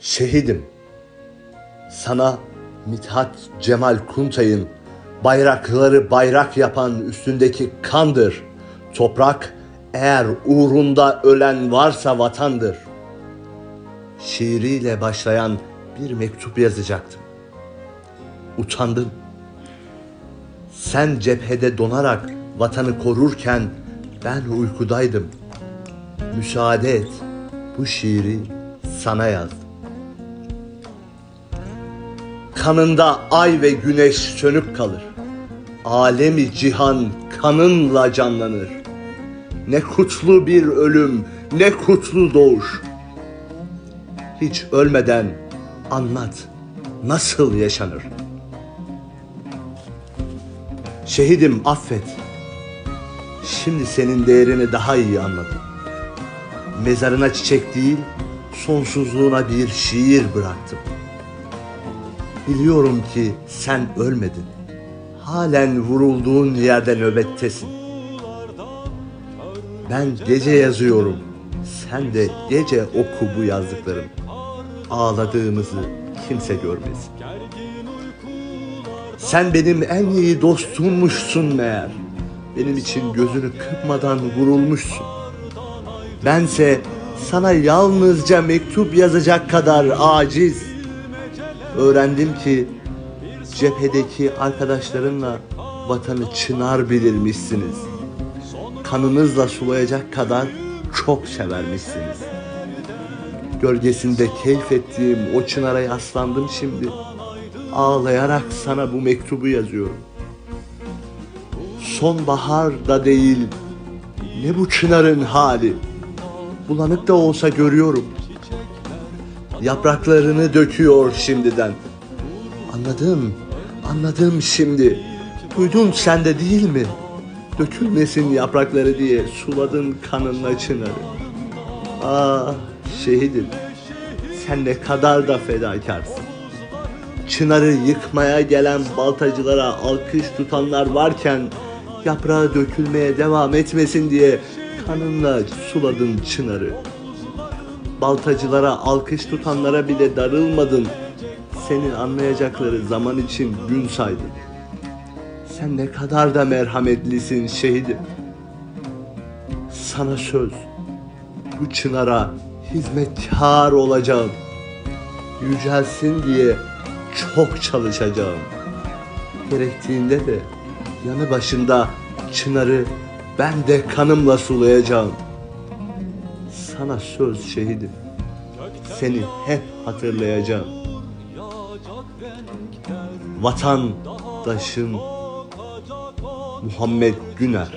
Şehidim. Sana Mithat Cemal Kuntay'ın bayrakları bayrak yapan üstündeki kandır. Toprak eğer uğrunda ölen varsa vatandır. Şiiriyle başlayan bir mektup yazacaktım. Utandım. Sen cephede donarak vatanı korurken ben uykudaydım. Müsaade et bu şiiri sana yazdım. Kanında ay ve güneş sönük kalır. Alemi cihan kanınla canlanır. Ne kutlu bir ölüm, ne kutlu doğuş. Hiç ölmeden anlat nasıl yaşanır. Şehidim affet. Şimdi senin değerini daha iyi anladım. Mezarına çiçek değil, sonsuzluğuna bir şiir bıraktım. Biliyorum ki sen ölmedin. Halen vurulduğun yerde nöbettesin. Ben gece yazıyorum. Sen de gece oku bu yazdıklarım. Ağladığımızı kimse görmesin. Sen benim en iyi dostummuşsun meğer. Benim için gözünü kırpmadan vurulmuşsun. Bense sana yalnızca mektup yazacak kadar aciz. Öğrendim ki cephedeki arkadaşlarınla vatanı çınar bilirmişsiniz. Kanınızla sulayacak kadar çok severmişsiniz. Gölgesinde keyif ettiğim o çınara yaslandım şimdi. Ağlayarak sana bu mektubu yazıyorum. Sonbahar da değil, ne bu çınarın hali. Bulanık da olsa görüyorum. Yapraklarını döküyor şimdiden. Anladım, anladım şimdi. Duydun sen de değil mi? Dökülmesin yaprakları diye suladın kanınla çınarı. Ah şehidim, sen ne kadar da fedakarsın. Çınarı yıkmaya gelen baltacılara alkış tutanlar varken yaprağı dökülmeye devam etmesin diye kanınla suladın çınarı. Baltacılara alkış tutanlara bile darılmadın. Seni anlayacakları zaman için gün saydın. Sen ne kadar da merhametlisin şehidim. Sana söz. Bu çınara hizmetkar olacağım. Yücelsin diye çok çalışacağım. Gerektiğinde de yanı başında çınarı ben de kanımla sulayacağım. Sana söz şehidim. Seni hep hatırlayacağım. Vatandaşım Muhammed Güner.